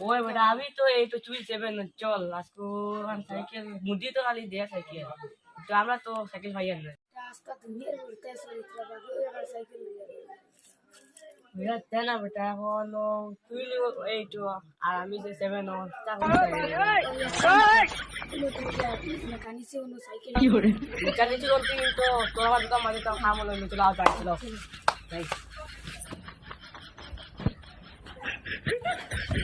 ওই বেটা আমি তো এই তো চুই সেভেন চল আজকে সাইকেল মুদি তো খালি দেয়া সাইকেল। তো আমরা তো সাইকেল পাই না। না বেটা এখন তুই এই তো আর আমি যে সেভেন মেকানিসে কিন্তু তোর আমার দোকান মাঝে তো খাম হলো চলে আসছিল তাই ওই অন্য বইয়া বুদ্ধি সাইকেল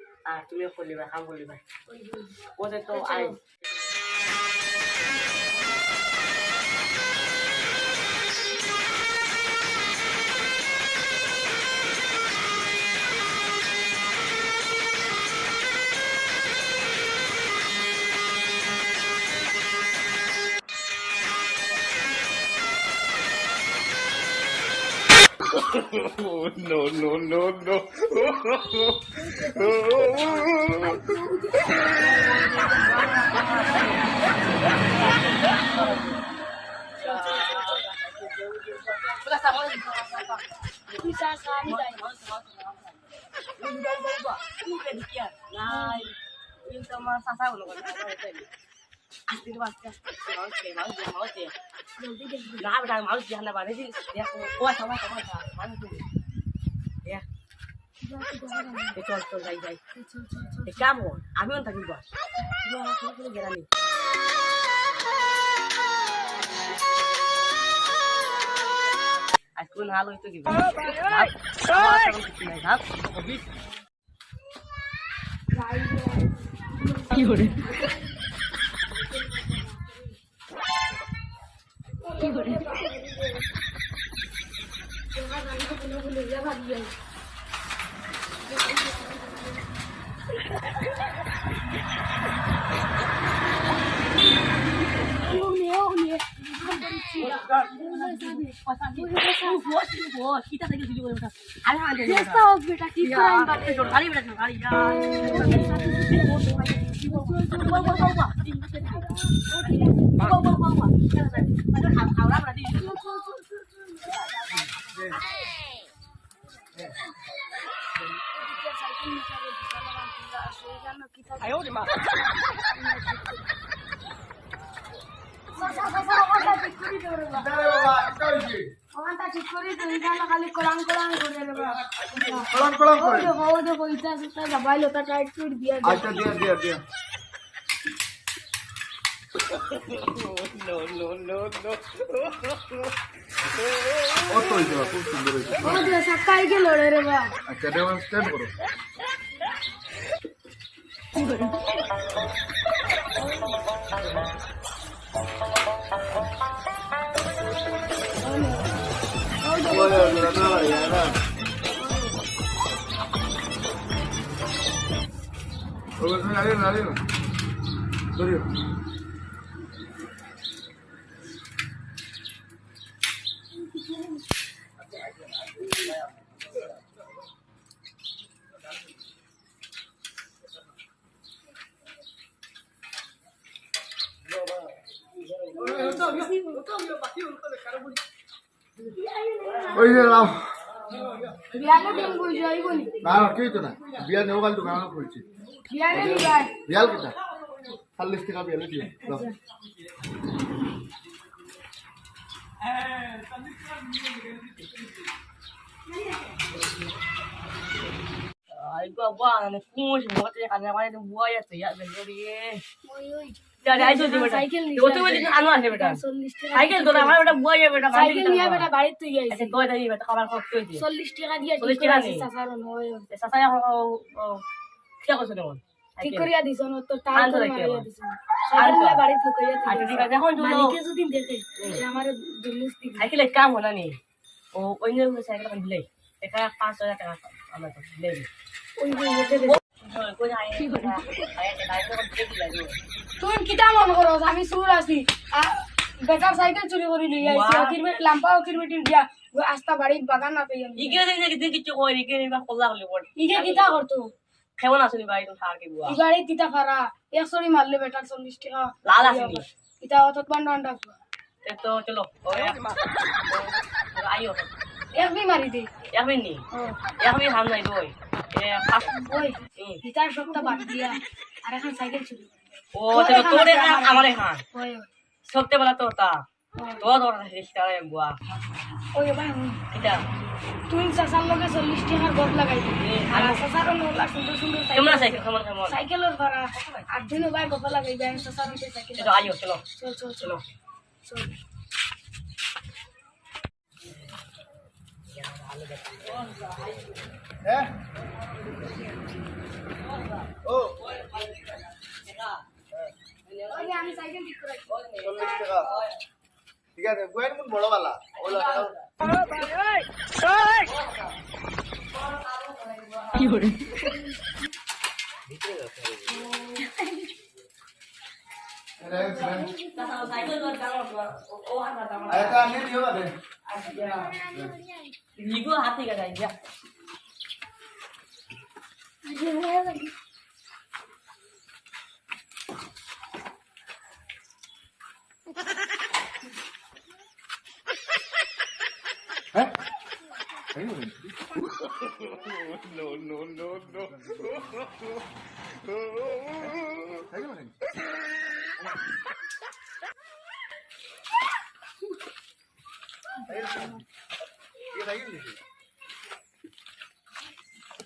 তুমি খুলিবা কাম খুলিবা ওতে তো আই oh, no, no, no, no. Nah, ini sama sasa udah tuh? Ya, eh, চল চল যাই যাই কেমন আমিও থাকি বস গেলানি আজকে না হলো কি কি kita ada ada Fiesta house beta ঠিক করে আমি বাড়ি গাড়ি বেটা গাড়ি আয় ওরে মা ওখানটা ঠিক করে তো এইখানে খালি কোলাং কোলাং করে রে বাবা কলম কলম ওই করে দেখো ওই দেখো ইটা সুতা মোবাইল ওটা টাইট করে দিয়া আচ্ছা দিয়া দিয়া দিয়া। ও দেওয়া স্ট্যান্ড করো ওই, ওই, ওই, না, না, না। ওই, যে আইবনি না কেউ তো না। বিয়া নেও কাল দোকানে খুলছি বিয়াল কেটা চল্লিশ টাকা বিয়ালে দিও দাও। Ay, baba, ano kung mo kasi kanya kanya ng buhay at ya, eh. ওই ওই Jadi ayo di beta. Itu tuh di anu aja beta. Cycle tuh namanya beta buaya beta. Cycle নিয়ে বেটা বাড়ি তুই Kasi আইছিস kau tadi beta kabar kau tuh dia. 40 টাকা দিয়া 40 ঠিক করে টাকা আসিস নেই। সাসারন ওই ওই। Sa saya oh oh. Siya ko sunod. ঠিক করিয়া দিছ ন তো টাল করে মারিয়া দিছ সাইকেল নিয়ে বাড়ি থেকে ইয়া আচ্ছা ঠিক আছে এখন তুলো মালিকে যদি দেখে আমার দুলুস দিবি cycle কাম হলো নি ও ওই নিয়ে cycle kan beli. Eka 500 টাকা আমরা তো beli. কিতা মন করো আমি সুর আছি বেকার সাইকেল চুরি করে লিয়ে আইছি অকির বেট লাম্পা অকির বেটির দিয়া আস্তা বাড়ি বাগান না পেয়ে ইগে যে যে কিছু কই ইগে বা কল্লা হলি পড় ইগে কিতা করতো কেমন আসনি ভাই তো সার কে বুয়া ই গাড়ি তিতা ফারা এক সরি মারলে বেটার চল্লিশ টাকা লাল আসনি ইতা অত পান্ডা আন্ডা তো চলো আইও এক বি মারি দে নি একদিন হাম নাই দই ইতার সপ্তাহ বাদ দিয়া আর এখন সাইকেল চুরি। ও তো তোরে আমার এখান। ওই ওই। সবতে বলা তো তা তো তোর রিস্তা বুয়া ওই ভাই। তুই লগে টাকার গদ লাগাই দিবি। আর সুন্দর সাইকেল। সাইকেলের ভাড়া। ভাই? সাইকেল চলো। আইও চলো চল চল। চল। চলো। চল হ্যাঁ? ও ওই আমি সাইকেল ঠিক করে চল্লিশ টাকা ঠিক আছে গোয়েন কোন বড় বালা ওলা সাইকেল কর কাম ও হাত দাম এটা আনি দিও বাদে নিগো হাতে গা যাই যা হ্যাঁ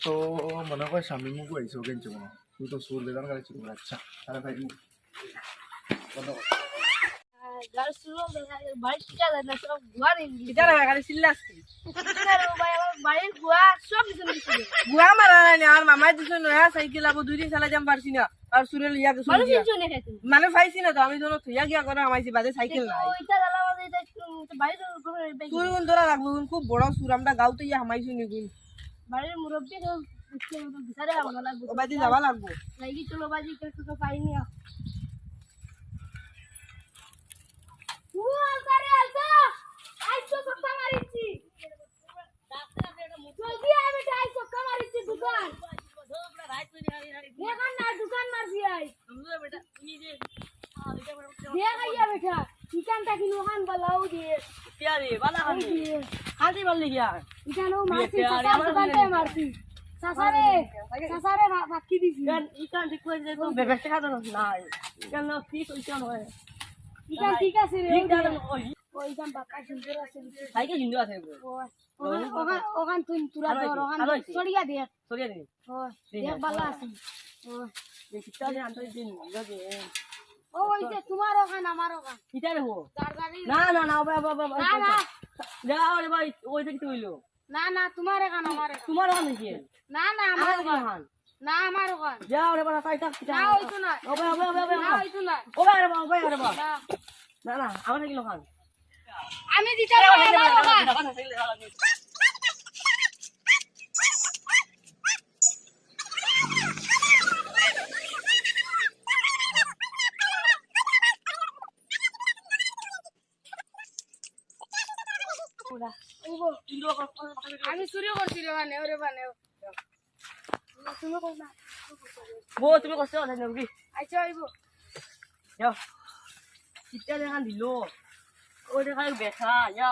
তো মনে হয় স্বামী মোক আহিছো কেনছো কোনো তুই তো সুর বেদান গাড়ি চুরি আচ্ছা তাহলে ভাই বন্ধ কর গাড়ি শুরু বাড়ি টিকা যায় না সব গুয়া নিয়ে এটা না খালি চিল্লাছি বাড়ির গুয়া সব কিছু নিয়েছিল গুয়া মারা নাই আর মামাই দিছে নয়া সাইকেল আবো দুই দিন চালা যাম পারছি না আর সুরেল ইয়া খাইছিল মানে পাইছি না তো আমি যখন থইয়া গিয়া করে আমাইছি বাদে সাইকেল নাই। বাজে তুই কোন তোরা রাখব খুব বড় সুর আমরা গাঁওতে ইয়া হামাইছি নি গুণ বাড়ির মুরব্বী তো বিচারে আমার লাগবে। লাগবো। চলো বাজি কিছু তো পাইনি আলতারে আলতা আইসো সত্তা মারিছি জলদি আয় বেটা আইসো সত্তা মারিছি দোকান দেখান না দোকান মারছি আই দেখ আইয়া বেটা চিকেনটা কিনো খান বালাও দিয়ে প্যারে বালা আই হানি দিয়ে গিয়া ইখানেও মারছি দিয়ে চাচার মারছি। চাচারে চাচারে বাকি দিছি। গান ইকান ঠিক করে দে তো বেবেস্ট খাতো না ইকান কি কইছ নয় ইখান ঠিক আছে রে ঠিক ওই ওইখান বাক্কা সুন্দর আছে সাইকেল জিন্দু আছে ওখান ওখান তুই আলো ধর ওখান। চড়িয়া দে। সরিয়ে দিন ওই দেখ। ভালো আছে। ওই দেখিতা যে আনতে দিন লাগে ও ওইছে তোমার ওখান আমার ওখান। কিটা রে না না না বাবা বাবা না না। যাও রে ভাই ওই থেকে তুইলো না না তোমার আমার তোমার ওখানে না না আমার ওখান। না আমার ওখান। যাও রে বাবা তাই থাক না না। ওবে ওবে ওবে ওবে না ওইতো না। ওবে রে বাবা ওবে রে বাবা না। না না আমার নাকি লোখান আমি দিতে পারব আমার আমি চুরি করছি রে মানে ওরে মানে তুমি কই না বো তুমি কষ্ট আছে নাকি? আচ্ছা আইব। যাও। কিটা দেখান দিলো। ওই দেখান বেঠা যা।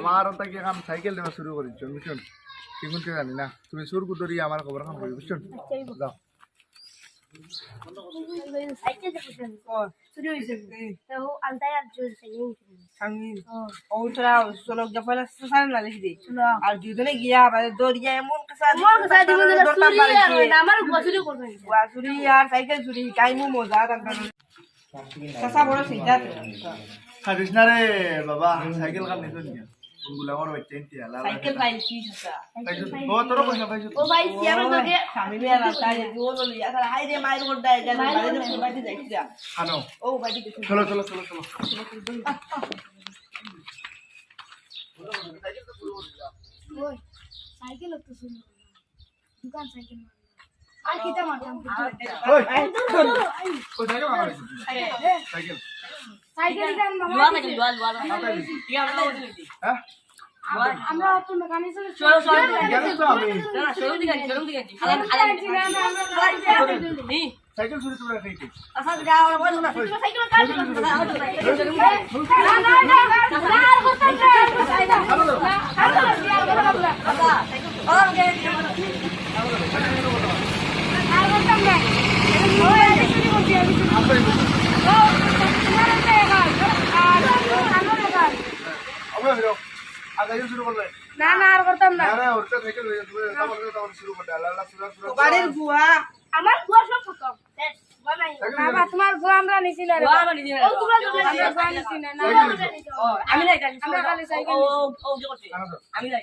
আমার ওটা কি কাম? সাইকেল দেওয়া শুরু করেছ বুঝছেন কে জানি না? তুমি সুর কুদরি আমার খবর কাম করি বুঝছেন? যাও। দুজনে গিয়া দৌড়িয়া এমন আর সাইকেল চুরি কাইমু মজা তার বড় সিদ্ধা হারিস না রে বাবা সাইকেল কাম নিছো নিয়া কোনগুলা বড় বাচ্চা এনটি আলা সাইকেল পাইছি সাসা ও তোর পয়সা পাইছো ও ভাই সিয়ারো তোকে স্বামী মেয়ে রাস্তা যে জোর হলি এখন হাই রে মাইর করতে গেল বাইরে যে ফুলবাইতে যাইছিলা খানো ও বাইরে গেছে চলো চলো চলো চলো। ওই সাইকেল তো শুরু দোকান সাইকেল আর কিটা মারতাম ওই ওই সাইকেল সাইকেল সাইকেল হ্যাঁ চুরি তোরা খাইতে আর করতাম না ভালো তো আর করতাম না ওই আমি শুরু করছি আমি শুরু আসলে ও তোমার একটা এগাল আর আমার এগাল আমরা ফিরো আগে শুরু করলে না না আর করতাম না আরে ওরটা তুমি তারপর তারপর শুরু করতে আল্লাহ আল্লাহ সুরা সুরা বাড়ির বুয়া আমার গুয়া সব খতম বাবা তোমার গুয়া আমরা নিছি না রে আমরা নিজে ও তোমরা তো নিছি না না আমি নাই যাই আমরা খালি সাইকেল ও ও যে করতে আমি নাই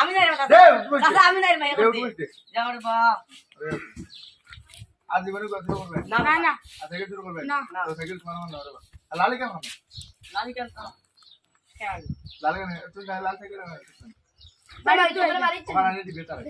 আমি নাই আমি নাই ভাই যাও রে বাপ আজ জীবনে শুরু করবে না না না। আর সাইকেল শুরু করবে না। তো সাইকেল তোমার মনে হবে। আর লালি কেমন হবে? লালি কেন? কেন? লালি কেন? তুই গায়ে লাল সাইকেল না বাড়ি তো বাড়ি আনি দিবে তারে